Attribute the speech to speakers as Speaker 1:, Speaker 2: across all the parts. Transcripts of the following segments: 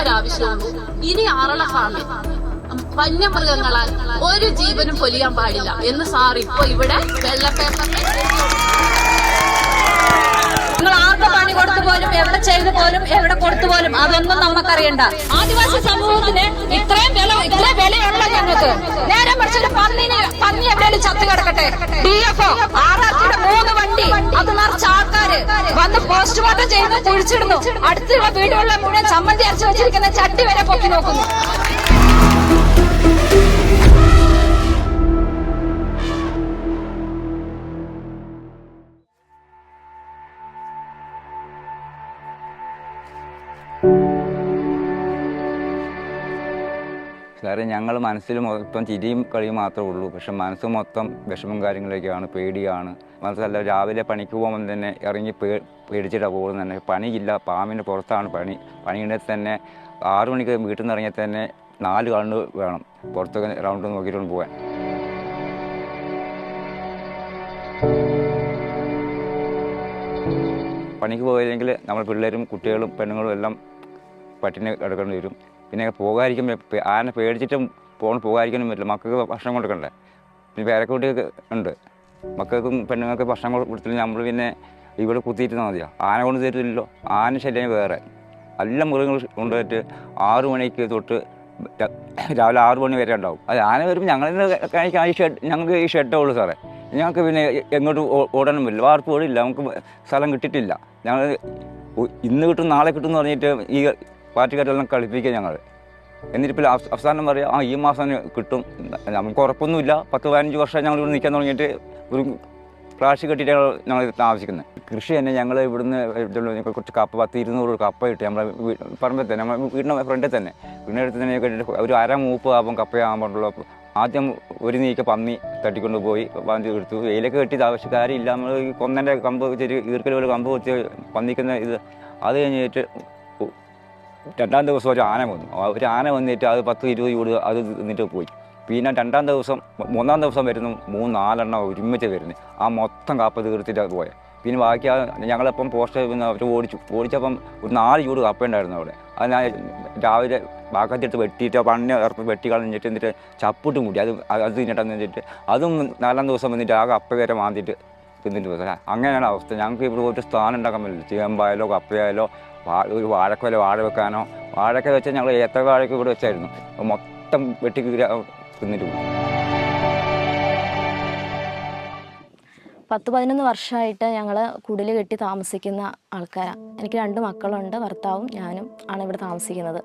Speaker 1: ഒരാവശ്യമുള്ളൂ ഇനി അറള ഫാമിൽ വന്യമൃഗങ്ങളാൽ ഒരു ജീവനും പൊലിയാൻ പാടില്ല എന്ന് സാർ ഇപ്പൊ ഇവിടെ വെള്ളപ്പേപ്പറിൽ
Speaker 2: നിങ്ങൾ ആർക്ക് പണി കൊടുത്തു പോലും എവിടെ ചെയ്തു പോലും എവിടെ കൊടുത്തു പോലും അതൊന്നും നമുക്കറിയണ്ട. ആദിവാസി സമൂഹത്തിന് ഇത്രയും വില ഇത്രയും വിലയുള്ള ഞങ്ങൾക്ക്? നേരെ മറിച്ചൊരു പന്നിനെ പന്നി എവിടെയും ചത്തു കിടക്കട്ടെ. D F O R R സിയുടെ മൂന്ന് വണ്ടി ചെയ്യുന്നു കുഴിച്ചിടുന്നു അടുത്തുള്ള വീടുകളിലെ മുഴുവൻ ചമ്മന്തി അരച്ചു വെച്ചിരിക്കുന്ന ചട്ടി വരെ പൊക്കി നോക്കുന്നു.
Speaker 3: സാറേ ഞങ്ങൾ മനസ്സിൽ മൊത്തം ചിരിയും കളിയും മാത്രമേ ഉള്ളൂ. പക്ഷെ മനസ്സ് മൊത്തം വിഷമം കാര്യങ്ങളൊക്കെയാണ് പേടിയാണ്. മനസ്സല്ല രാവിലെ പണിക്ക് പോകുമ്പോൾ തന്നെ ഇറങ്ങി പേ പേടിച്ചിട്ടാണ് പോകുന്നത് തന്നെ. പണിയില്ല പാമ്പിന്റെ പുറത്താണ് പണി. പണിയുണ്ടെങ്കിൽ തന്നെ ആറു മണിക്ക് വീട്ടിൽ നിന്ന് ഇറങ്ങിയാൽ തന്നെ നാല് കണ്ണ് വേണം പുറത്തൊക്കെ റൗണ്ട് നോക്കിയിട്ടുണ്ട് പോകാൻ. പണിക്ക് പോയില്ലെങ്കിൽ നമ്മൾ പിള്ളേരും കുട്ടികളും പെണ്ണുങ്ങളും എല്ലാം പട്ടിണി കിടക്കേണ്ടി വരും. പിന്നെ പോകാതിരിക്കും ആനെ പേടിച്ചിട്ടും പോകണം പോകാതിരിക്കാനും പറ്റില്ല. മക്കൾക്ക് ഭക്ഷണം കൊടുക്കണ്ടേ? പിന്നെ പേരക്കുട്ടിയൊക്കെ ഉണ്ട്. മക്കൾക്കും പെണ്ണുങ്ങൾക്ക് ഭക്ഷണം കൊടു- കൊടുത്തില്ല നമ്മൾ പിന്നെ ഇവിടെ കുത്തിയിരുന്നാൽ മതിയോ? ആന കൊണ്ട് തരില്ലല്ലോ ആന ശല്യം വേറെ. എല്ലാ മൃഗങ്ങൾ കൊണ്ടുപോയിട്ട് ആറു മണിക്ക് തൊട്ട് രാവിലെ ആറു മണി വരെ ഉണ്ടാവും. അത് ആന വരുമ്പോൾ ഞങ്ങൾ ഈ ഷെഡ് ഞങ്ങൾക്ക് ഈ ഷെഡേ ഉള്ളൂ സാറേ. ഞങ്ങൾക്ക് പിന്നെ എങ്ങോട്ട് ഓടാനും പറ്റില്ല. വാർപ്പ് ഓടില്ല. നമുക്ക് സ്ഥലം കിട്ടിയിട്ടില്ല. ഞങ്ങൾ ഇന്ന് കിട്ടും നാളെ കിട്ടും എന്ന് പറഞ്ഞിട്ട് ഈ പാർട്ടിക്കാരെല്ലാം കളിപ്പിക്കുക ഞങ്ങൾ. എന്നിട്ട് ഇപ്പോൾ അവസ്- അവസാനം പറയാം ആ ഈ മാസം കിട്ടും. നമുക്ക് ഉറപ്പൊന്നുമില്ല. പത്ത് പതിനഞ്ച് വർഷം ഞങ്ങൾ ഇവിടെ നിൽക്കാൻ തുടങ്ങിയിട്ട് ഒരു ഫ്ലാഷ് കെട്ടിയിട്ടാണ് ഞങ്ങൾ താമസിക്കുന്നത്. കൃഷി തന്നെ ഞങ്ങൾ ഇവിടുന്ന് കുറച്ച് കപ്പ പത്ത് ഇരുന്നൂറ് കപ്പ കിട്ടി. നമ്മളെ പറമ്പിൽ തന്നെ നമ്മുടെ വീടിന്റെ ഫ്രണ്ടിൽ തന്നെ. വീടിന്റെ അടുത്ത് തന്നെ കെട്ടിട്ട് ഒരു അര മൂപ്പ് ആകുമ്പം കപ്പയാകുമ്പോഴുള്ള ആദ്യം ഒരു നീക്ക പന്നി തട്ടിക്കൊണ്ട് പോയി പന്നി എടുത്തു. വെയിലൊക്കെ കെട്ടിയത് ആവശ്യക്കാരില്ല നമ്മൾ കൊന്നന്റെ കമ്പ് ചെറിയ ഈർക്കൽ പോലെ കമ്പ് വെച്ച് പന്നിക്കുന്ന ഇത് അത് കഴിഞ്ഞിട്ട് രണ്ടാം ദിവസം ഒരു ആന വന്നു. ഒരു ആന വന്നിട്ട് അത് പത്ത് ഇരുപത് ചൂട് അത് നിന്നിട്ട് പോയി. പിന്നെ രണ്ടാം ദിവസം മൂന്നാം ദിവസം വരുന്നു മൂന്ന് നാലെണ്ണം ഒരുമിച്ച് വരുന്നു. ആ മൊത്തം കാപ്പ തീർത്തിട്ട് പോയത് പിന്നെ ബാക്കി ആ ഞങ്ങളപ്പം പോസ്റ്റ് അവർ ഓടിച്ചു. ഓടിച്ചപ്പം ഒരു നാല് ചൂട് കപ്പയുണ്ടായിരുന്നു അവിടെ. അത് ഞാൻ രാവിലെ ബാക്കത്തെടുത്ത് വെട്ടിയിട്ട് പണ്ണി ഇറപ്പ് വെട്ടി കളഞ്ഞിട്ട് എന്നിട്ട് ചപ്പിട്ടും കൂടി അത് അത് തിന്നിട്ടെന്ന് വെച്ചിട്ട് അതും നാലാം ദിവസം വന്നിട്ട് ആ കപ്പ വരെ മാന്തിയിട്ട് തിന്നിട്ട് പോയി. അങ്ങനെയാണ് അവസ്ഥ. ഞങ്ങൾക്ക് ഇവിടെ ഒരു സ്ഥാനം ഉണ്ടാക്കാൻ പറ്റില്ല. ചേമ്പായാലോ കപ്പയായാലോ ഒരു വാഴക്കൊല വാഴ വെക്കാനോ വാഴക്ക വെച്ചാൽ ഞങ്ങൾ ഏത്ത വാഴയ്ക്ക് ഇവിടെ വെച്ചായിരുന്നു. മൊത്തം വെട്ടി കീറി തിന്നിട്ട് പോകും
Speaker 4: പത്ത് പതിനൊന്ന് വർഷമായിട്ട് ഞങ്ങൾ കുടിൽ കെട്ടി താമസിക്കുന്ന ആൾക്കാരാണ് എനിക്ക് രണ്ട് മക്കളുണ്ട് ഭർത്താവും ഞാനും ആണ് ഇവിടെ താമസിക്കുന്നത്.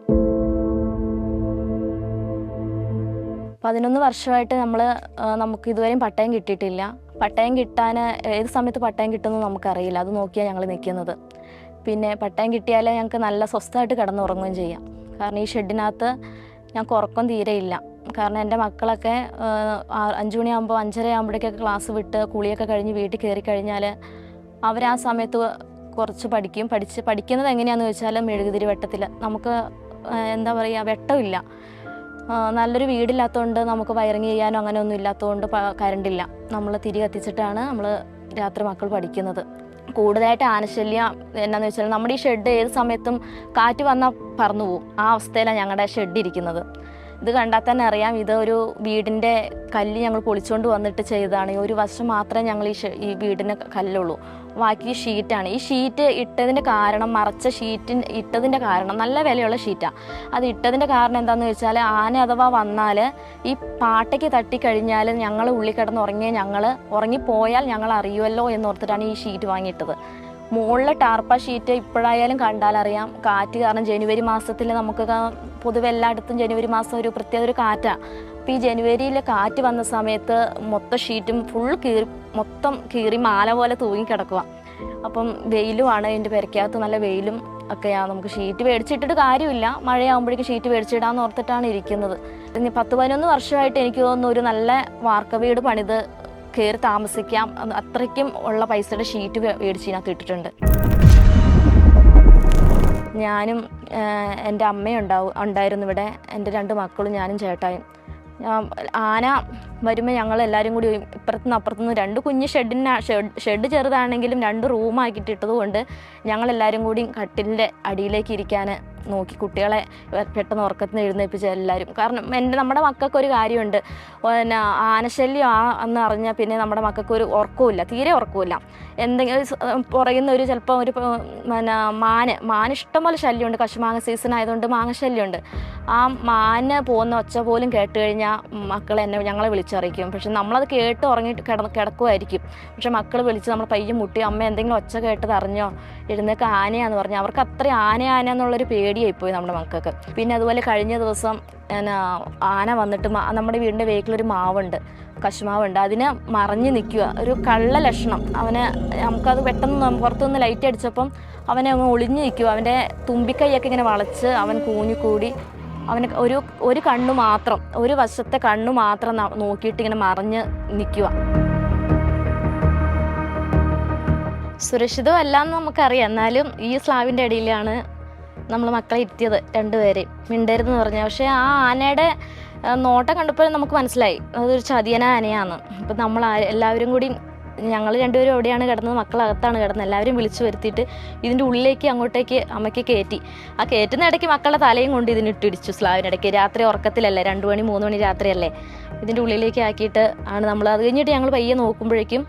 Speaker 4: പതിനൊന്ന് വർഷമായിട്ട് നമ്മൾ നമുക്ക് ഇതുവരെയും പട്ടയം കിട്ടിയിട്ടില്ല. പട്ടയം കിട്ടാൻ ഏത് സമയത്ത് പട്ടയം കിട്ടുമെന്ന് നമുക്കറിയില്ല. അത് നോക്കിയാണ് ഞങ്ങൾ നിൽക്കുന്നത് പിന്നെ പട്ടയം കിട്ടിയാലേ ഞങ്ങൾക്ക് നല്ല സ്വസ്ഥമായിട്ട് കിടന്നുറങ്ങുകയും ചെയ്യാം. കാരണം ഈ ഷെഡിനകത്ത് ഞങ്ങൾക്ക് ഉറക്കം തീരെയില്ല കാരണം എന്റെ മക്കളൊക്കെ അഞ്ചു മണിയാകുമ്പോൾ അഞ്ചര ആകുമ്പോഴേക്കൊക്കെ ക്ലാസ് വിട്ട് കുളിയൊക്കെ കഴിഞ്ഞ് വീട്ടിൽ കയറി കഴിഞ്ഞാൽ അവർ ആ സമയത്ത് കുറച്ച് പഠിക്കും. പഠിച്ച് പഠിക്കുന്നത് എങ്ങനെയാണെന്ന് വെച്ചാൽ മെഴുകുതിരി വെട്ടത്തിൽ നമുക്ക് എന്താ പറയുക വെട്ടമില്ല നല്ലൊരു വീടില്ലാത്തതുകൊണ്ട് നമുക്ക് വയറിങ് ചെയ്യാനോ അങ്ങനെയൊന്നും ഇല്ലാത്തതുകൊണ്ട് കരണ്ടില്ല. നമ്മൾ തിരി കത്തിച്ചിട്ടാണ് നമ്മൾ രാത്രി മക്കൾ പഠിക്കുന്നത്. കൂടുതലായിട്ട് ആനശല്യം എന്നാന്ന് വെച്ചാൽ നമ്മുടെ ഈ ഷെഡ് ഏത് സമയത്തും കാറ്റ് വന്നാൽ പറന്നു പോകും ആ അവസ്ഥയിലാണ് ഞങ്ങളുടെ ഷെഡ് ഇരിക്കുന്നത്. ഇത് കണ്ടാൽ തന്നെ അറിയാം. ഇത് ഒരു വീടിന്റെ കല്ല് ഞങ്ങൾ പൊളിച്ചുകൊണ്ട് വന്നിട്ട് ചെയ്തതാണ്. ഒരു വർഷം മാത്രമേ ഞങ്ങൾ ഈ ഈ വീടിന് കല്ലുള്ളൂ. ബാക്കി ഷീറ്റാണ്. ഈ ഷീറ്റ് ഇട്ടതിന്റെ കാരണം മറച്ച ഷീറ്റ് ഇട്ടതിന്റെ കാരണം നല്ല വിലയുള്ള ഷീറ്റാണ് അത് ഇട്ടതിന്റെ കാരണം എന്താണെന്ന് വെച്ചാൽ ആന അഥവാ വന്നാൽ ഈ പാട്ടയ്ക്ക് തട്ടിക്കഴിഞ്ഞാൽ ഞങ്ങൾ ഉള്ളിൽ കിടന്ന് ഉറങ്ങിയ ഞങ്ങൾ ഉറങ്ങിപ്പോയാൽ ഞങ്ങൾ അറിയുമല്ലോ എന്നോർത്തിട്ടാണ് ഈ ഷീറ്റ് വാങ്ങിയിട്ടത്. മുകളിലെ ടാർപ്പ ഷീറ്റ് ഇപ്പോഴായാലും കണ്ടാലറിയാം. കാറ്റ് കാരണം ജനുവരി മാസത്തിൽ നമുക്ക് പൊതുവെ എല്ലായിടത്തും ജനുവരി മാസം ഒരു പ്രത്യേക ഒരു കാറ്റാണ് അപ്പോൾ ഈ ജനുവരിയിൽ കാറ്റ് വന്ന സമയത്ത് മൊത്തം ഷീറ്റും ഫുൾ കീറി മൊത്തം കീറി മാല പോലെ തൂങ്ങി കിടക്കുക. അപ്പം വെയിലുമാണ് അതിന്റെ പെരക്കകത്ത് നല്ല വെയിലും ഒക്കെയാണ് നമുക്ക് ഷീറ്റ് മേടിച്ചിട്ടിട്ട് കാര്യമില്ല. മഴയാകുമ്പോഴേക്കും ഷീറ്റ് മേടിച്ചിടാന്ന് ഓർത്തിട്ടാണ് ഇരിക്കുന്നത്. ഇനി പത്ത് പതിനൊന്ന് വർഷമായിട്ട് എനിക്ക് തോന്നുന്നു ഒരു നല്ല വാർക്ക വീട് പണിത് കയറി താമസിക്കാം. അത് അത്രയ്ക്കും ഉള്ള പൈസയുടെ ഷീറ്റ് മേടിച്ചതിനകത്ത് ഇട്ടിട്ടുണ്ട്. ഞാനും എന്റെ അമ്മയുണ്ടാവും ഉണ്ടായിരുന്നു ഇവിടെ. എന്റെ രണ്ട് മക്കളും ഞാനും ചേട്ടായും. ആന വരുമ്പോൾ ഞങ്ങൾ എല്ലാവരും കൂടി ഇപ്പുറത്തുനിന്ന് അപ്പുറത്തുനിന്ന് രണ്ട് കുഞ്ഞ് ഷെഡിന് ഷെഡ് ചെറുതാണെങ്കിലും രണ്ട് റൂമാക്കിയിട്ടിട്ടതുകൊണ്ട് ഞങ്ങളെല്ലാവരും കൂടി കട്ടിലിന്റെ അടിയിലേക്ക് ഇരിക്കാൻ നോക്കി കുട്ടികളെ പെട്ടെന്ന് ഉറക്കത്തിന് എഴുന്നേൽപ്പിച്ച എല്ലാവരും. കാരണം എന്റെ നമ്മുടെ മക്കൾക്ക് ഒരു കാര്യമുണ്ട്. പിന്നെ ആനശല്യം ആ എന്ന് അറിഞ്ഞാൽ പിന്നെ നമ്മുടെ മക്കൾക്ക് ഒരു തീരെ ഉറക്കമില്ല എന്തെങ്കിലും പുറയുന്ന ഒരു ചിലപ്പോൾ ഒരു പിന്നെ മാന് മാന് ഇഷ്ടംപോലെ ശല്യമുണ്ട്. കശുമാങ്ങ സീസൺ ആയതുകൊണ്ട് മാങ്ങ ശല്യമുണ്ട്. ആ മാന് പോകുന്ന ഒച്ച പോലും കേട്ട് കഴിഞ്ഞാൽ മക്കൾ എന്നെ ഞങ്ങളെ വിളിച്ചറിയിക്കും. പക്ഷെ നമ്മളത് കേട്ട് ഉറങ്ങി കിടന്ന് കിടക്കുമായിരിക്കും. പക്ഷെ മക്കൾ വിളിച്ച് നമ്മൾ പയ്യെ മുട്ടി അമ്മ എന്തെങ്കിലും ഒച്ച കേട്ടത് അറിഞ്ഞോ എഴുന്നേക്ക് ആനയാന്ന് പറഞ്ഞു. അവർക്ക് അത്ര ആന ആന എന്നുള്ളൊരു പേടിയായിപ്പോയി നമ്മുടെ മക്കൾക്ക്. പിന്നെ അതുപോലെ കഴിഞ്ഞ ദിവസം എന്നാ ആന വന്നിട്ട് നമ്മുടെ വീടിന്റെ വേക്കിലൊരു മാവുണ്ട് കശുമാവുണ്ട്. അതിന് മറഞ്ഞു നിൽക്കുക. ഒരു കള്ള ലക്ഷണം. അവനെ നമുക്കത് പെട്ടെന്ന് പുറത്തുനിന്ന് ലൈറ്റ് അടിച്ചപ്പം അവനെ അങ്ങ് ഒളിഞ്ഞു നിൽക്കുക. അവന്റെ തുമ്പിക്കൈയൊക്കെ ഇങ്ങനെ വളച്ച് അവൻ കൂഞ്ഞിക്കൂടി അവന് ഒരു ഒരു കണ്ണു മാത്രം ഒരു വശത്തെ കണ്ണു മാത്രം നോക്കിയിട്ട് ഇങ്ങനെ മറഞ്ഞ് നിൽക്കുക. സുരക്ഷിതമല്ല എന്ന് നമുക്കറിയാം. എന്നാലും ഈ സ്ലാവിന്റെ അടിയിലാണ് നമ്മൾ മക്കളെ ഇരുത്തിയത് രണ്ടുപേരെയും. മിണ്ടരുതെന്ന് പറഞ്ഞു. പക്ഷേ ആ ആനയുടെ നോട്ടം കണ്ടപ്പോൾ നമുക്ക് മനസ്സിലായി. അതൊരു ചതിയന ആനയാണ്. അപ്പം നമ്മൾ എല്ലാവരും കൂടി ഞങ്ങൾ രണ്ടുപേരും എവിടെയാണ് കിടന്നത്. മക്കളകത്താണ് കിടന്നത്. എല്ലാവരും വിളിച്ചു വരുത്തിയിട്ട് ഇതിന്റെ ഉള്ളിലേക്ക് അങ്ങോട്ടേക്ക് അമ്മയ്ക്ക് കയറ്റി. ആ കയറ്റുന്ന ഇടയ്ക്ക് മക്കളുടെ തലയും കൊണ്ട് ഇതിനിട്ടിടിച്ചു സ്ലാവിനിടയ്ക്ക് രാത്രി ഉറക്കത്തിലല്ലേ? രണ്ട് മണി മൂന്ന് മണി രാത്രിയല്ലേ? ഇതിന്റെ ഉള്ളിലേക്ക് ആക്കിയിട്ട് ആണ് നമ്മൾ അത് കഴിഞ്ഞിട്ട് ഞങ്ങൾ പയ്യെ നോക്കുമ്പോഴേക്കും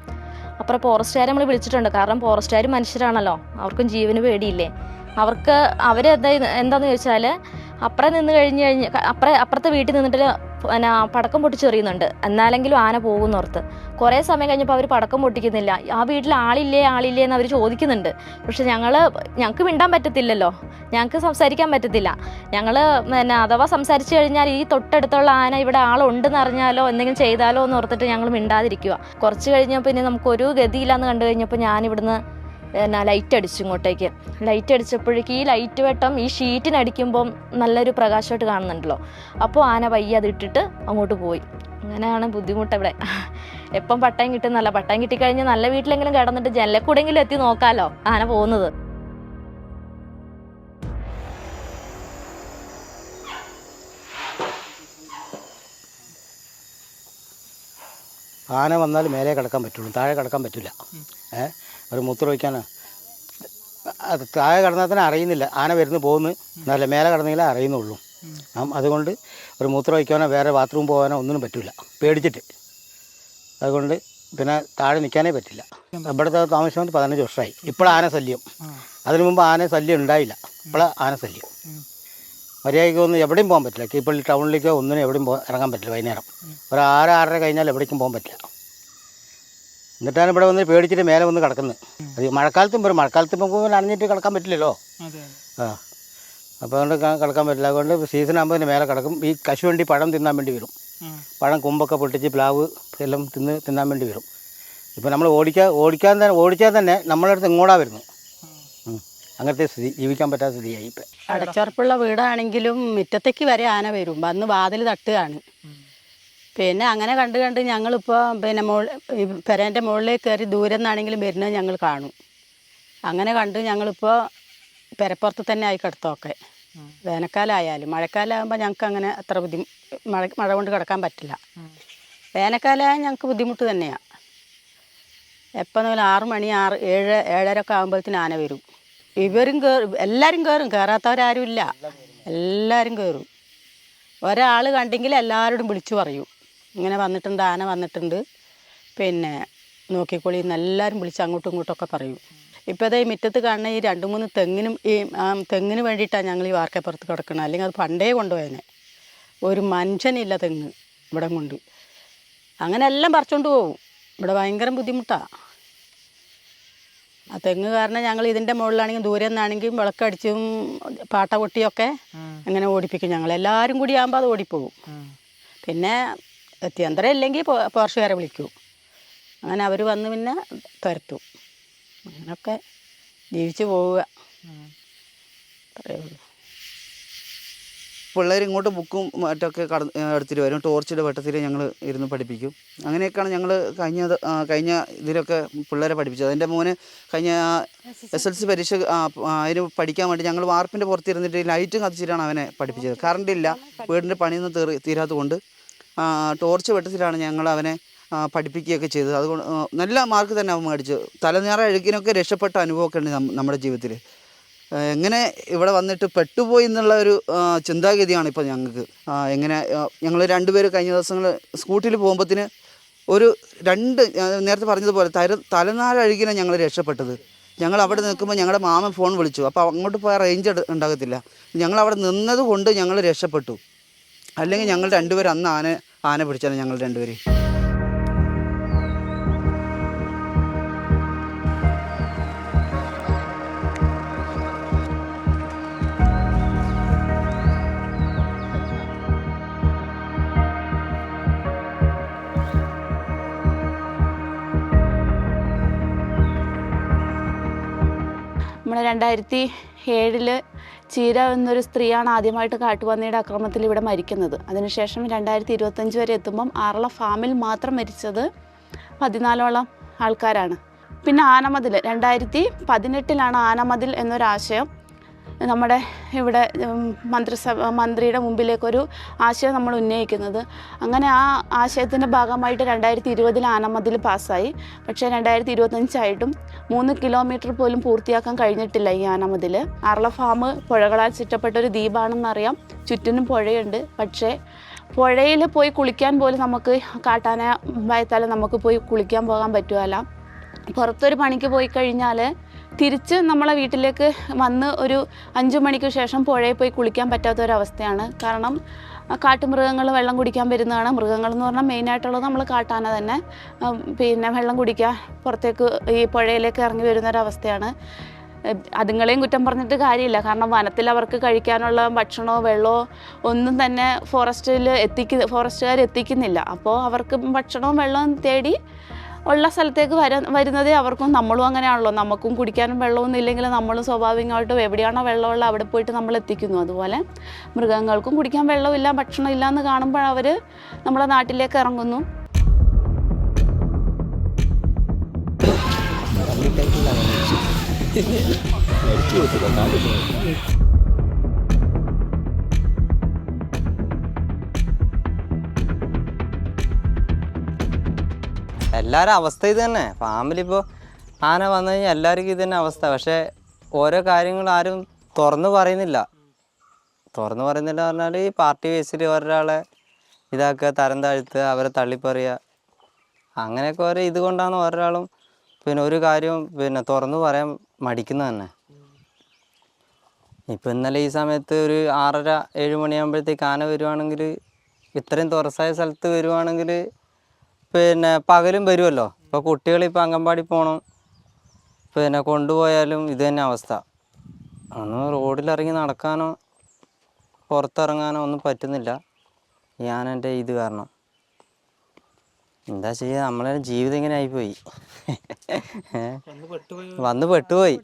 Speaker 4: അപ്പുറം ഫോറസ്റ്റുകാരെ നമ്മൾ വിളിച്ചിട്ടുണ്ട്. കാരണം ഫോറസ്റ്റുകാർ മനുഷ്യരാണല്ലോ. അവർക്കും ജീവന് പേടിയില്ലേ? അവർക്ക് അവർ എന്താ എന്താന്ന് ചോദിച്ചാൽ അപ്പുറം നിന്ന് കഴിഞ്ഞ് കഴിഞ്ഞ് അപ്പുറ അപ്പുറത്തെ വീട്ടിൽ നിന്നിട്ട് പിന്നെ പടക്കം പൊട്ടിച്ചെറിയുന്നുണ്ട് എന്നാലെങ്കിലും ആന പോകുന്നോർത്ത്. കുറേ സമയം കഴിഞ്ഞപ്പോൾ അവർ പടക്കം പൊട്ടിക്കുന്നില്ല. ആ വീട്ടിൽ ആളില്ലേ ആളില്ലേ എന്ന് അവർ ചോദിക്കുന്നുണ്ട്. പക്ഷെ ഞങ്ങൾ ഞങ്ങൾക്ക് മിണ്ടാൻ പറ്റത്തില്ലല്ലോ. ഞങ്ങൾക്ക് സംസാരിക്കാൻ പറ്റത്തില്ല. ഞങ്ങൾ പിന്നെ അഥവാ സംസാരിച്ചു കഴിഞ്ഞാൽ ഈ തൊട്ടടുത്തുള്ള ആന ഇവിടെ ആളുണ്ടെന്ന് അറിഞ്ഞാലോ എന്തെങ്കിലും ചെയ്താലോ എന്ന് ഓർത്തിട്ട് ഞങ്ങൾ മിണ്ടാതിരിക്കുക കുറച്ച് കഴിഞ്ഞപ്പോൾ പിന്നെ നമുക്കൊരു ഗതിയില്ലാന്ന് കണ്ടു കഴിഞ്ഞപ്പോൾ ഞാൻ പിന്നെ ലൈറ്റ് അടിച്ചു ഇങ്ങോട്ടേക്ക്. ലൈറ്റ് അടിച്ചപ്പോഴേക്ക് ഈ ലൈറ്റ് വെട്ടം ഈ ഷീറ്റിനടിക്കുമ്പം നല്ലൊരു പ്രകാശമായിട്ട് കാണുന്നുണ്ടല്ലോ. അപ്പോൾ ആന പയ്യെ അത് ഇട്ടിട്ട് അങ്ങോട്ട് പോയി. അങ്ങനെയാണ് ബുദ്ധിമുട്ട് ഇവിടെ. എപ്പം പട്ടയം കിട്ടുന്നല്ല. പട്ടയം കിട്ടിക്കഴിഞ്ഞാൽ നല്ല വീട്ടിലെങ്കിലും കിടന്നിട്ട് ജനലക്കൂടെങ്കിലും എത്തി നോക്കാമല്ലോ ആന പോകുന്നത്.
Speaker 5: ആന വന്നാൽ മേലെ കിടക്കാൻ പറ്റുള്ളൂ. താഴെ കിടക്കാൻ പറ്റില്ല. ഏ ഒരു മൂത്രം ഒഴിക്കാൻ അത് താഴെ കടന്നാൽ തന്നെ അറിയുന്നില്ല. ആന വരുന്നു പോകുന്നു. എന്നല്ല മേലെ കടന്നെങ്കിലേ അറിയുന്നുള്ളൂ. അതുകൊണ്ട് ഒരു മൂത്രം ഒഴിക്കാനോ വേറെ ബാത്റൂം പോകാനോ ഒന്നിനും പറ്റില്ല പേടിച്ചിട്ട്. അതുകൊണ്ട് പിന്നെ താഴെ നിൽക്കാനേ പറ്റില്ല. ഇവിടുത്തെ താമസം വന്ന് പതിനഞ്ച് വർഷമായി. ഇപ്പോഴാണ് ആന ശല്യം. അതിനു മുമ്പ് ആന ശല്യം ഉണ്ടായില്ല. ഇപ്പോഴാണ് ആന ശല്യം. മര്യാദയ്ക്ക് ഒന്നും എവിടെയും പോകാൻ പറ്റില്ല. കീപ്പള്ളി ടൗണിലേക്കോ ഒന്നിനും എവിടെയും ഇറങ്ങാൻ പറ്റില്ല വൈകുന്നേരം. ഒരു ആറ് ആറര കഴിഞ്ഞാൽ എവിടേക്കും പോകാൻ പറ്റില്ല. എന്നിട്ടാണ് ഇവിടെ വന്ന് പേടിച്ചിട്ട് മേലെ വന്ന് കിടക്കുന്നത്. അത് മഴക്കാലത്തും വരും. മഴക്കാലത്ത് പോകുമ്പോൾ നനഞ്ഞിട്ട് കിടക്കാൻ പറ്റില്ലല്ലോ. ആ. അപ്പോൾ അതുകൊണ്ട് കിടക്കാൻ പറ്റില്ല. അതുകൊണ്ട് സീസൺ ആകുമ്പോൾ ഇതിന് മേലെ കിടക്കും. ഈ കശുവണ്ടി പഴം തിന്നാൻ വേണ്ടി വരും. പഴം കുമ്പൊക്കെ പൊട്ടിച്ച് പ്ലാവ് എല്ലാം തിന്ന് തിന്നാൻ വേണ്ടി വരും. ഇപ്പോൾ നമ്മൾ ഓടിക്കാൻ ഓടിക്കാൻ തന്നെ ഓടിച്ചാൽ തന്നെ നമ്മളെ അടുത്ത് ഇങ്ങോട്ടാ വരുന്നത്. അങ്ങനത്തെ സ്ഥിതി. ജീവിക്കാൻ പറ്റാത്ത സ്ഥിതിയായി ഇപ്പം.
Speaker 6: അടച്ചുറപ്പുള്ള വീടാണെങ്കിലും മുറ്റത്തേക്ക് വരെ ആന വരും. വന്ന് വാതിൽ തട്ടുകയാണ്. പിന്നെ അങ്ങനെ കണ്ട് കണ്ട് ഞങ്ങളിപ്പോൾ പിന്നെ മോൾ പെരേന്റെ മുകളിലേക്ക് കയറി ദൂരെ നിന്നാണെങ്കിലും വരുന്നത് ഞങ്ങൾ കാണും. അങ്ങനെ കണ്ട് ഞങ്ങളിപ്പോൾ പെരപ്പുറത്ത് തന്നെ ആയി കിടത്തൊക്കെ വേനൽക്കാലമായാലും മഴക്കാലമാകുമ്പോൾ ഞങ്ങൾക്ക് അങ്ങനെ അത്ര ബുദ്ധി മഴ മഴ കൊണ്ട് കിടക്കാൻ പറ്റില്ല. വേനൽക്കാലമായ ഞങ്ങൾക്ക് ബുദ്ധിമുട്ട് തന്നെയാണ് എപ്പോൾ എന്നാലും ആറ് മണി ആറ് ഏഴ് ഏഴര ഒക്കെ ആകുമ്പോഴത്തേന് ആന വരും. ഇവരും കയറും എല്ലാവരും കയറും കയറാത്തവരാരും ഇല്ല. എല്ലാവരും കയറും ഒരാൾ കണ്ടെങ്കിൽ എല്ലാവരോടും വിളിച്ചു പറയും. ഇങ്ങനെ വന്നിട്ടുണ്ട് ആന വന്നിട്ടുണ്ട്. പിന്നെ നോക്കിക്കോളി എന്ന് എല്ലാവരും വിളിച്ച് അങ്ങോട്ടും ഇങ്ങോട്ടൊക്കെ പറയും. ഇപ്പോൾ അതേ മുറ്റത്ത് കാണുന്ന ഈ രണ്ട് മൂന്ന് തെങ്ങിനും ഈ തെങ്ങിന് വേണ്ടിയിട്ടാണ് ഞങ്ങൾ ഈ വാർക്കപ്പുറത്ത് കിടക്കുന്നത് അല്ലെങ്കിൽ അത് പണ്ടേ കൊണ്ടുപോയനെ. ഒരു മനുഷ്യനില്ല തെങ്ങ് ഇവിടെ കൊണ്ട്. അങ്ങനെ എല്ലാം പറിച്ചുകൊണ്ട് പോകും ഇവിടെ ഭയങ്കര ബുദ്ധിമുട്ടാണ് ആ തെങ്ങ് കാരണം ഞങ്ങൾ ഇതിന്റെ മുകളിലാണെങ്കിലും ദൂരെ നിന്നാണെങ്കിലും വിളക്കടിച്ചും പാട്ട കൊട്ടിയൊക്കെ അങ്ങനെ ഓടിപ്പിക്കും ഞങ്ങൾ എല്ലാവരും കൂടി ആകുമ്പോൾ അത് ഓടിപ്പോകും പിന്നെ എത്തിയന്തരം ഇല്ലെങ്കിൽ പോർഷുകാരെ വിളിക്കൂ അങ്ങനെ അവർ വന്ന് പിന്നെ തുരത്തും അങ്ങനൊക്കെ ജീവിച്ചു പോവുക അത്രയേ ഉള്ളൂ
Speaker 7: പിള്ളേർ ഇങ്ങോട്ട് ബുക്കും മറ്റൊക്കെ കട എടുത്തിട്ട് വരും ടോർച്ചിന്റെ വെട്ടത്തിൽ ഞങ്ങൾ ഇരുന്ന് പഠിപ്പിക്കും അങ്ങനെയൊക്കെയാണ് ഞങ്ങൾ കഴിഞ്ഞ കഴിഞ്ഞ ഇതിലൊക്കെ പിള്ളേരെ പഠിപ്പിച്ചത് എന്റെ മോന് കഴിഞ്ഞ എസ് എൽ സി പരീക്ഷ അതിന് പഠിക്കാൻ വേണ്ടി ഞങ്ങൾ വാർപ്പിന്റെ പുറത്തിരുന്നിട്ട് ലൈറ്റും കത്തിച്ചിട്ടാണ് അവനെ പഠിപ്പിച്ചത് കറണ്ട് ഇല്ല വീടിന്റെ പണിയൊന്നും തീർ തീരാത്തത് കൊണ്ട് ടോർച്ച് വെട്ടത്തിലാണ് ഞങ്ങൾ അവനെ പഠിപ്പിക്കുകയൊക്കെ ചെയ്തത്. അതുകൊണ്ട് നല്ല മാർക്ക് തന്നെ അവൻ മേടിച്ചു. തലനേറ അഴുക്കിനൊക്കെ രക്ഷപ്പെട്ട അനുഭവമൊക്കെ ഉണ്ട് നമ്മുടെ ജീവിതത്തിൽ എങ്ങനെ ഇവിടെ വന്നിട്ട് പെട്ടുപോയി എന്നുള്ള ഒരു ചിന്താഗതിയാണ് ഇപ്പോൾ ഞങ്ങൾക്ക്. എങ്ങനെ ഞങ്ങൾ രണ്ടുപേർ കഴിഞ്ഞ ദിവസങ്ങൾ സ്കൂട്ടിയിൽ പോകുമ്പോഴത്തിന് ഒരു രണ്ട് നേരത്തെ പറഞ്ഞതുപോലെ തല തലനാരഴുകിനെ ഞങ്ങൾ രക്ഷപ്പെട്ടത്. ഞങ്ങൾ അവിടെ നിൽക്കുമ്പോൾ ഞങ്ങളുടെ മാമൻ ഫോൺ വിളിച്ചു. അപ്പോൾ അങ്ങോട്ട് പോയാൽ റേഞ്ച് ഉണ്ടാകത്തില്ല. ഞങ്ങൾ അവിടെ നിന്നത് കൊണ്ട് ഞങ്ങൾ രക്ഷപ്പെട്ടു. അല്ലെങ്കിൽ ഞങ്ങൾ രണ്ടുപേരും അന്ന് ആന ആന പിടിച്ചാലും ഞങ്ങൾ രണ്ടുപേരും
Speaker 1: നമ്മുടെ രണ്ടായിരത്തി ഏഴിൽ ചീര എന്നൊരു സ്ത്രീയാണ് ആദ്യമായിട്ട് കാട്ടുപന്നിയുടെ ആക്രമണത്തിൽ ഇവിടെ മരിക്കുന്നത്. അതിനുശേഷം രണ്ടായിരത്തി ഇരുപത്തഞ്ച് വരെ എത്തുമ്പം ആറള ഫാമിൽ മാത്രം മരിച്ചത് പതിനാലോളം ആൾക്കാരാണ്. പിന്നെ ആനമതിൽ രണ്ടായിരത്തി പതിനെട്ടിലാണ് ആനമതിൽ എന്നൊരാശയം. നമ്മുടെ ഇവിടെ മന്ത്രിസഭ മന്ത്രിയുടെ മുമ്പിലേക്കൊരു ആശയം നമ്മൾ ഉന്നയിക്കുന്നത്. അങ്ങനെ ആ ആശയത്തിന്റെ ഭാഗമായിട്ട് രണ്ടായിരത്തി ഇരുപതിൽ ആനമതിൽ പാസ്സായി. പക്ഷേ രണ്ടായിരത്തി ഇരുപത്തഞ്ചായിട്ടും മൂന്ന് കിലോമീറ്റർ പോലും പൂർത്തിയാക്കാൻ കഴിഞ്ഞിട്ടില്ല ഈ ആനമതിൽ. അർള ഫാം പുഴകളാൽ ചുറ്റപ്പെട്ട ഒരു ദ്വീപാണെന്നറിയാം. ചുറ്റിനും പുഴയുണ്ട്. പക്ഷേ പുഴയിൽ പോയി കുളിക്കാൻ പോലും നമുക്ക് കാട്ടാന ഭയത്താൽ നമുക്ക് പോയി കുളിക്കാൻ പോകാൻ പറ്റുമല്ല പുറത്തൊരു പണിക്ക് പോയി കഴിഞ്ഞാൽ തിരിച്ച് നമ്മളെ വീട്ടിലേക്ക് വന്ന് ഒരു അഞ്ചു മണിക്ക് ശേഷം പുഴയിൽ പോയി കുളിക്കാൻ പറ്റാത്ത ഒരവസ്ഥയാണ് കാരണം കാട്ടു കാട്ടുമൃഗങ്ങൾ വെള്ളം കുടിക്കാൻ വരുന്നതാണ്. മൃഗങ്ങൾ എന്ന് പറഞ്ഞാൽ മെയിനായിട്ടുള്ളത് നമ്മൾ കാട്ടാന തന്നെ. പിന്നെ വെള്ളം കുടിക്കാൻ പുറത്തേക്ക് ഈ പുഴയിലേക്ക് ഇറങ്ങി വരുന്നൊരവസ്ഥയാണ്. അതുങ്ങളെയും കുറ്റം പറഞ്ഞിട്ട് കാര്യമില്ല. കാരണം വനത്തിൽ അവർക്ക് കഴിക്കാനുള്ള ഭക്ഷണമോ വെള്ളമോ ഒന്നും തന്നെ ഫോറസ്റ്റിൽ എത്തിക്കുന്ന ഫോറസ്റ്റുകാർ എത്തിക്കുന്നില്ല. അപ്പോൾ അവർക്ക് ഭക്ഷണവും വെള്ളവും തേടി ഉള്ള സ്ഥലത്തേക്ക് വര വരുന്നതേ അവർക്കും നമ്മളും അങ്ങനെയാണല്ലോ. നമുക്കും കുടിക്കാനും വെള്ളമൊന്നും ഇല്ലെങ്കിൽ നമ്മളും സ്വാഭാവികമായിട്ടും എവിടെയാണോ വെള്ളമുള്ളത് അവിടെ പോയിട്ട് നമ്മൾ എത്തിക്കുന്നു. അതുപോലെ മൃഗങ്ങൾക്കും കുടിക്കാൻ വെള്ളമില്ല ഭക്ഷണം ഇല്ല എന്ന് കാണുമ്പോൾ അവർ നമ്മുടെ നാട്ടിലേക്ക് ഇറങ്ങുന്നു.
Speaker 8: എല്ലാവരും അവസ്ഥ ഇത് തന്നെ. ഫാമിലി ഇപ്പോൾ ആന വന്നു കഴിഞ്ഞാൽ എല്ലാവർക്കും ഇത് തന്നെ അവസ്ഥ. പക്ഷേ ഓരോ കാര്യങ്ങൾ ആരും തുറന്നു പറയുന്നില്ല. തുറന്നു പറയുന്നില്ല പറഞ്ഞാൽ ഈ പാർട്ടി ബേസിൽ ഒരാളെ ഇതാക്കുക തരം താഴ്ത്തുക അവരെ തള്ളിപ്പറിയുക. അങ്ങനെയൊക്കെ ഓരോ ഇത് കൊണ്ടാണ് ഒരാളും പിന്നെ ഒരു കാര്യവും പിന്നെ തുറന്നു പറയാൻ മടിക്കുന്നത് തന്നെ. ഇപ്പം ഇന്നലെ ഈ സമയത്ത് ഒരു ആറര ഏഴ് മണിയാകുമ്പോഴത്തേക്ക് ആന വരുവാണെങ്കിൽ ഇത്രയും തുറസായ സ്ഥലത്ത് വരുവാണെങ്കിൽ പിന്നെ പകലും വരുമല്ലോ ഇപ്പോൾ കുട്ടികൾ ഇപ്പോൾ അംഗൻവാടി പോകണം പിന്നെ കൊണ്ടുപോയാലും ഇത് തന്നെ അവസ്ഥ. ഒന്ന് റോഡിലിറങ്ങി നടക്കാനോ പുറത്തിറങ്ങാനോ ഒന്നും പറ്റുന്നില്ല. ഞാൻ എന്റെ ഇത് കാരണം. എന്താ ചെയ്യുക നമ്മളെ ജീവിതം ഇങ്ങനെ ആയിപ്പോയി? വന്ന് പെട്ടുപോയി.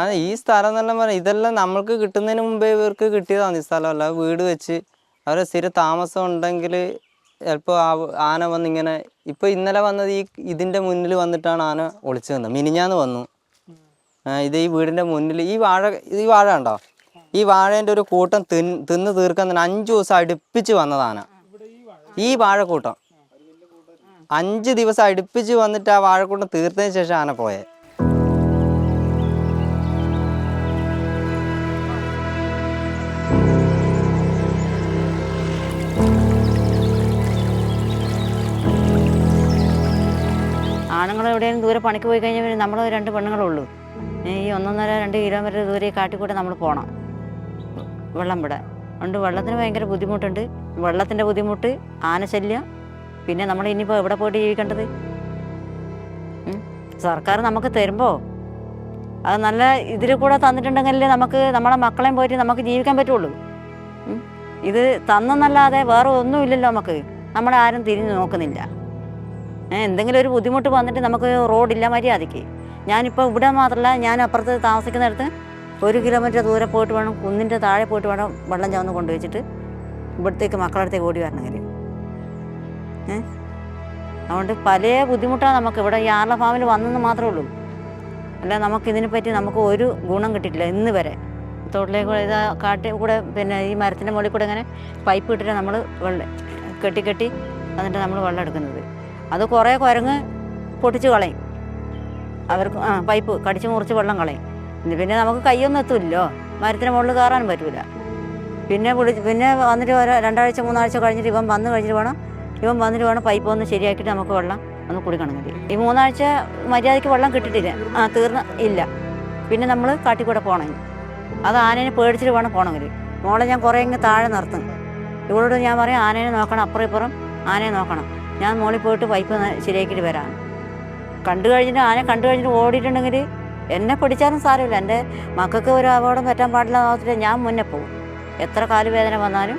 Speaker 8: ആ ഈ സ്ഥലം എന്നെല്ലാം പറയാം ഇതെല്ലാം നമ്മൾക്ക് കിട്ടുന്നതിന് മുമ്പേ ഇവർക്ക് കിട്ടിയതാണ് ഈ സ്ഥലമല്ല വീട് വെച്ച് അവരെ സ്ഥിര താമസം ഉണ്ടെങ്കിൽ ചിലപ്പോൾ ആ ആന വന്നിങ്ങനെ ഇപ്പോൾ ഇന്നലെ വന്നത് ഈ ഇതിന്റെ മുന്നിൽ വന്നിട്ടാണ് ആന ഒളിച്ചു വന്നത് മിനിഞ്ഞാന്ന് വന്നു. ഇത് ഈ വീടിന്റെ മുന്നിൽ ഈ വാഴ ഈ വാഴ ഉണ്ടോ ഈ വാഴേന്റെ ഒരു കൂട്ടം തിന്ന് തിന്ന് തീർക്കാൻ തന്നെ അഞ്ച് ദിവസം അടുപ്പിച്ച് വന്നതാണ് ഈ വാഴക്കൂട്ടം. അഞ്ച് ദിവസം അടുപ്പിച്ച് വന്നിട്ട് ആ വാഴക്കൂട്ടം തീർത്തതിന് ശേഷം ആന പോയെ.
Speaker 9: ആണുങ്ങൾ എവിടെയും ദൂരെ പണിക്ക് പോയി കഴിഞ്ഞാൽ പിന്നെ നമ്മൾ രണ്ട് പെണ്ണുങ്ങളുള്ളൂ ഈ ഒന്നൊന്നര രണ്ട് കിലോമീറ്റർ ദൂരെ കാട്ടിക്കൂടെ നമ്മൾ പോകണം വെള്ളം വിടാൻ. അതുകൊണ്ട് വെള്ളത്തിന് ഭയങ്കര ബുദ്ധിമുട്ടുണ്ട്. വെള്ളത്തിന്റെ ബുദ്ധിമുട്ട് ആനശല്യം. പിന്നെ നമ്മൾ ഇനിയിപ്പോൾ എവിടെ പോയിട്ട് ജീവിക്കേണ്ടത്? സർക്കാർ നമുക്ക് തരുമ്പോൾ അത് നല്ല ഇതിൽ കൂടെ തന്നിട്ടുണ്ടെങ്കിലേ നമുക്ക് നമ്മളെ മക്കളെയും പോയിട്ട് നമുക്ക് ജീവിക്കാൻ പറ്റുള്ളൂ. ഇത് തന്നെന്നല്ലാതെ വേറെ ഒന്നുമില്ലല്ലോ നമുക്ക്. നമ്മളാരും തിരിഞ്ഞു നോക്കുന്നില്ല. എന്തെങ്കിലും ഒരു ബുദ്ധിമുട്ട് വന്നിട്ട് നമുക്ക് റോഡില്ല മര്യാദയ്ക്ക്. ഞാനിപ്പോൾ ഇവിടെ മാത്രമല്ല ഞാൻ അപ്പുറത്ത് താമസിക്കുന്നിടത്ത് ഒരു കിലോമീറ്റർ ദൂരെ പോയിട്ട് വേണം കുന്നിന്റെ താഴെ പോയിട്ട് വേണം വെള്ളം ചവന്ന് കൊണ്ടുവച്ചിട്ട് ഇവിടത്തേക്ക് മക്കളുടെ അടുത്തേക്ക് ഓടി വരണമെങ്കിൽ ഏ? അതുകൊണ്ട് പല ബുദ്ധിമുട്ടാണ് നമുക്ക് ഇവിടെ ഈ ആർല ഫാമിൽ വന്നെന്ന് മാത്രമേ ഉള്ളൂ. അല്ല നമുക്ക് ഇതിനെപ്പറ്റി നമുക്ക് ഒരു ഗുണം കിട്ടിയിട്ടില്ല ഇന്ന് വരെ. തോട്ടിലേക്ക് ഇത് കാട്ടി കൂടെ പിന്നെ ഈ മരത്തിന്റെ മുകളിൽ കൂടെ ഇങ്ങനെ പൈപ്പ് ഇട്ടിട്ട് നമ്മൾ വെള്ളം കെട്ടി കെട്ടി എന്നിട്ട് നമ്മൾ വെള്ളം എടുക്കുന്നത്. അത് കുറേ കുരങ്ങ് പൊട്ടിച്ച് കളയും. അവർക്ക് ആ പൈപ്പ് കടിച്ച് മുറിച്ച് വെള്ളം കളയും. പിന്നെ നമുക്ക് കൈയൊന്നും എത്തില്ലല്ലോ മരത്തിന് മുകളിൽ കയറാനും പറ്റില്ല പിന്നെ വിളിച്ച് പിന്നെ വന്നിട്ട് ഓരോ രണ്ടാഴ്ച മൂന്നാഴ്ച കഴിഞ്ഞിട്ട് ഇവൻ വന്നു കഴിഞ്ഞിട്ട് വേണം ഇവൻ വന്നിട്ട് വേണം പൈപ്പ് ഒന്ന് ശരിയാക്കിയിട്ട് നമുക്ക് വെള്ളം ഒന്ന് കുടിക്കണമെങ്കിൽ ഈ മൂന്നാഴ്ച മര്യാദയ്ക്ക് വെള്ളം കിട്ടിയിട്ടില്ല. ആ തീർന്ന ഇല്ല. പിന്നെ നമ്മൾ കാട്ടിൽ കൂടെ പോകണം അത് ആനേനെ പേടിച്ചിട്ട് വേണം പോകണമെങ്കിൽ മോളെ ഞാൻ കുറേ ഇങ്ങ് താഴെ നിർത്തും. ഇവളോട് ഞാൻ പറയും ആനേനെ നോക്കണം അപ്പുറം ഇപ്പുറം ആനയെ നോക്കണം. ഞാൻ മോളിൽ പോയിട്ട് പൈപ്പ് ശരിയാക്കിയിട്ട് വരാം. കണ്ടു കഴിഞ്ഞിട്ട് ആനെ കണ്ടു കഴിഞ്ഞിട്ട് ഓടിയിട്ടുണ്ടെങ്കിൽ എന്നെ പിടിച്ചാലും സാരമില്ല. എന്റെ മക്കൾക്ക് ഒരു അപകടം പറ്റാൻ പാടില്ല എന്ന് ഓർത്തിട്ട് ഞാൻ മുന്നേ പോകും. എത്ര കാലുവേദന വന്നാലും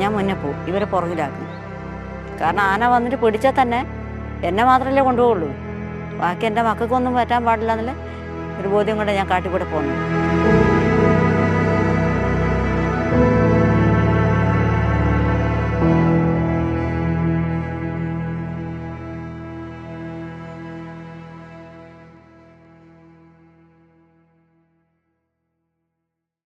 Speaker 9: ഞാൻ മുന്നേ പോകും. ഇവരെ പുറകിലാക്കും. കാരണം ആന വന്നിട്ട് പിടിച്ചാൽ തന്നെ എന്നെ മാത്രമല്ലേ കൊണ്ടുപോകുള്ളൂ. ബാക്കി എന്റെ മക്കൾക്കൊന്നും പറ്റാൻ പാടില്ല എന്നുള്ള ഒരു ബോധ്യം കൊണ്ട് ഞാൻ കാട്ടിക്കൂടെ പോകുന്നു.